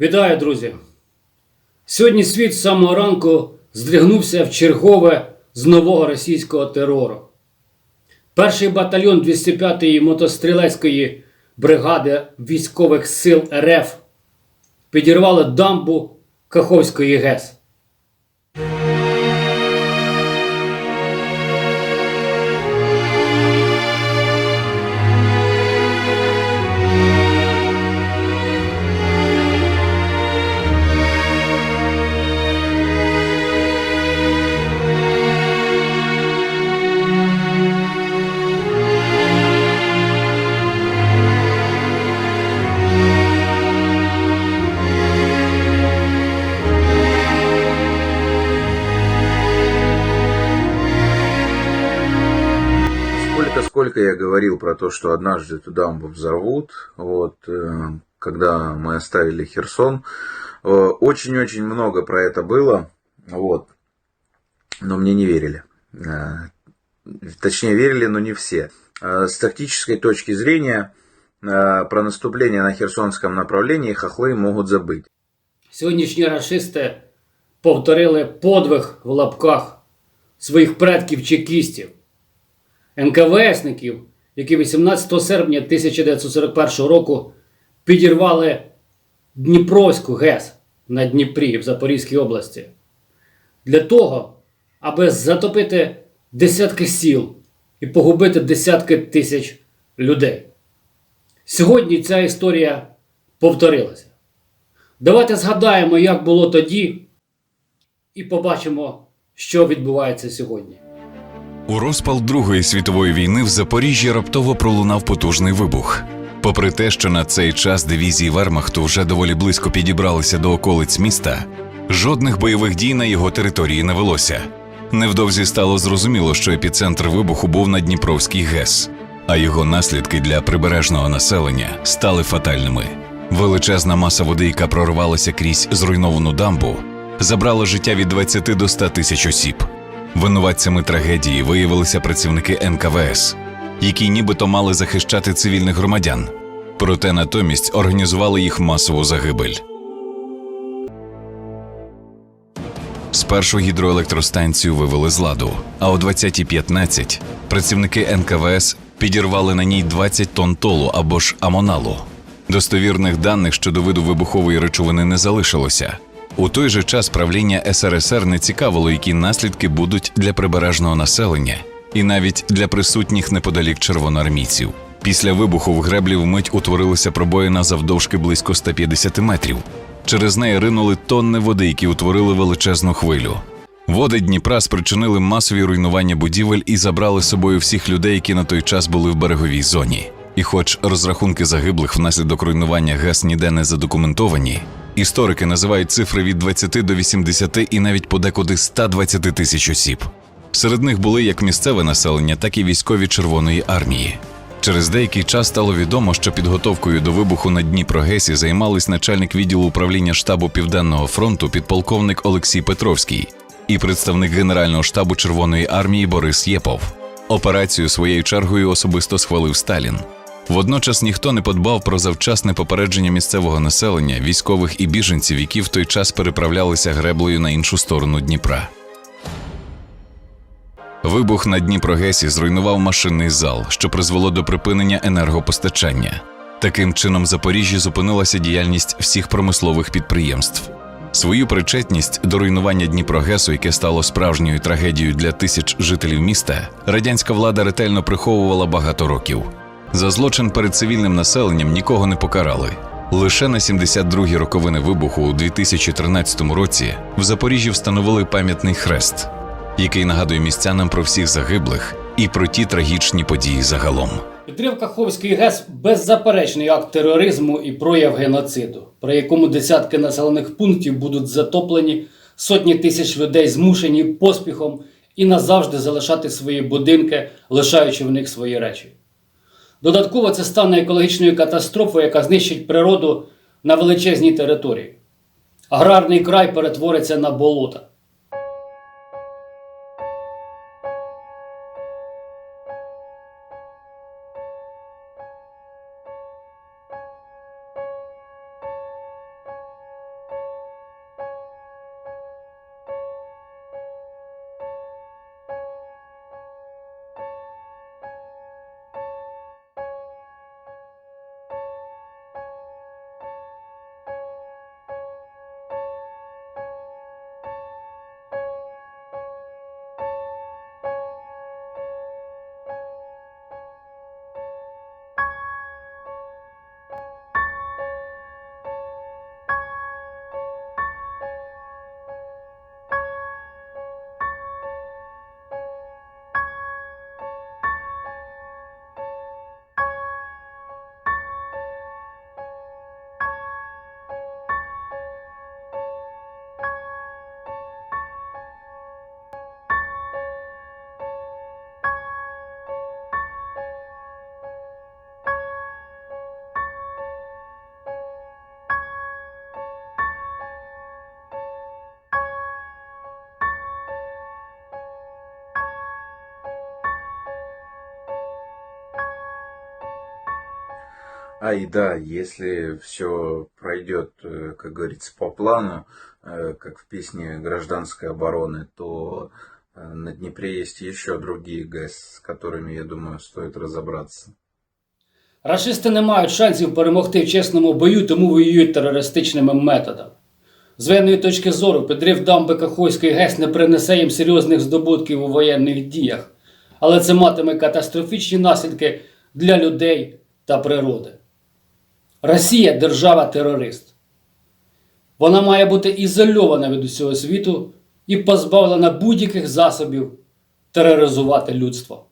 Вітаю, друзі! Сьогодні світ з самого ранку здригнувся в чергове з нового російського терору. Перший батальйон 205-ї мотострілецької бригади військових сил РФ підірвали дамбу Каховської ГЕС. Сколько, сколько я говорил про то, что однажды эту дамбу взорвут, вот, э, когда мы оставили Херсон, э, очень-очень много про это было, вот, но мне не верили. Э, Точнее, верили, но не все. Э, С тактической точки зрения, э, про наступление на Херсонском направлении хохлы могут забыть. Сьогоднішні рашисти повторили подвиг в лапках своїх предків чекістів, НКВСників, які 18 серпня 1941 року підірвали Дніпровську ГЕС на Дніпрі в Запорізькій області для того, аби затопити десятки сіл і погубити десятки тисяч людей. Сьогодні ця історія повторилася. Давайте згадаємо, як було тоді, і побачимо, що відбувається сьогодні. У розпал Другої світової війни в Запоріжжі раптово пролунав потужний вибух. Попри те, що на цей час дивізії Вермахту вже доволі близько підібралися до околиць міста, жодних бойових дій на його території не велося. Невдовзі стало зрозуміло, що епіцентр вибуху був на Дніпровській ГЕС, а його наслідки для прибережного населення стали фатальними. Величезна маса води, яка прорвалася крізь зруйновану дамбу, забрала життя від 20 до 100 тисяч осіб. Винуватцями трагедії виявилися працівники НКВС, які нібито мали захищати цивільних громадян, проте натомість організували їх масову загибель. Спершу гідроелектростанцію вивели з ладу, а о 20.15 працівники НКВС підірвали на ній 20 тонн толу або ж амоналу. Достовірних даних щодо виду вибухової речовини не залишилося. У той же час правління СРСР не цікавило, які наслідки будуть для прибережного населення і навіть для присутніх неподалік червоноармійців. Після вибуху в греблі вмить утворилися пробоїна завдовжки близько 150 метрів. Через неї ринули тонни води, які утворили величезну хвилю. Води Дніпра спричинили масові руйнування будівель і забрали з собою всіх людей, які на той час були в береговій зоні. І хоч розрахунки загиблих внаслідок руйнування ГЕС ніде не задокументовані, історики називають цифри від 20 до 80 і навіть подекуди 120 тисяч осіб. Серед них були як місцеве населення, так і військові Червоної армії. Через деякий час стало відомо, що підготовкою до вибуху на Дніпрогесі займались начальник відділу управління штабу Південного фронту підполковник Олексій Петровський і представник Генерального штабу Червоної армії Борис Єпов. Операцію своєю чергою особисто схвалив Сталін. Водночас ніхто не подбав про завчасне попередження місцевого населення, військових і біженців, які в той час переправлялися греблею на іншу сторону Дніпра. Вибух на Дніпрогесі зруйнував машинний зал, що призвело до припинення енергопостачання. Таким чином, Запоріжжі зупинилася діяльність всіх промислових підприємств. Свою причетність до руйнування Дніпрогесу, яке стало справжньою трагедією для тисяч жителів міста, радянська влада ретельно приховувала багато років. За злочин перед цивільним населенням нікого не покарали. Лише на 72-гі роковини вибуху у 2013 році в Запоріжжі встановили пам'ятний хрест, який нагадує містянам про всіх загиблих і про ті трагічні події загалом. Підрив Каховської ГЕС беззаперечний акт тероризму і прояв геноциду, при якому десятки населених пунктів будуть затоплені, сотні тисяч людей змушені поспіхом і назавжди залишати свої будинки, лишаючи в них свої речі. Додатково це стане екологічною катастрофою, яка знищить природу на величезній території. Аграрний край перетвориться на болота. А и да, если все пройдет, э, как говорится, по плану, э, как в песне гражданской обороны, то э, на Днепре есть еще другие ГЭС, с которыми, я думаю, стоит разобраться. Рашисти не мають шансів перемогти в чесному бою, тому воюють терористичними методами. З воєнної точки зору, підрив дамби Кахойської ГЕС не принесе їм серйозних здобутків у воєнних діях, але це матиме катастрофічні наслідки для людей та природи. Росія держава-терорист. Вона має бути ізольована від усього світу і позбавлена будь-яких засобів тероризувати людство.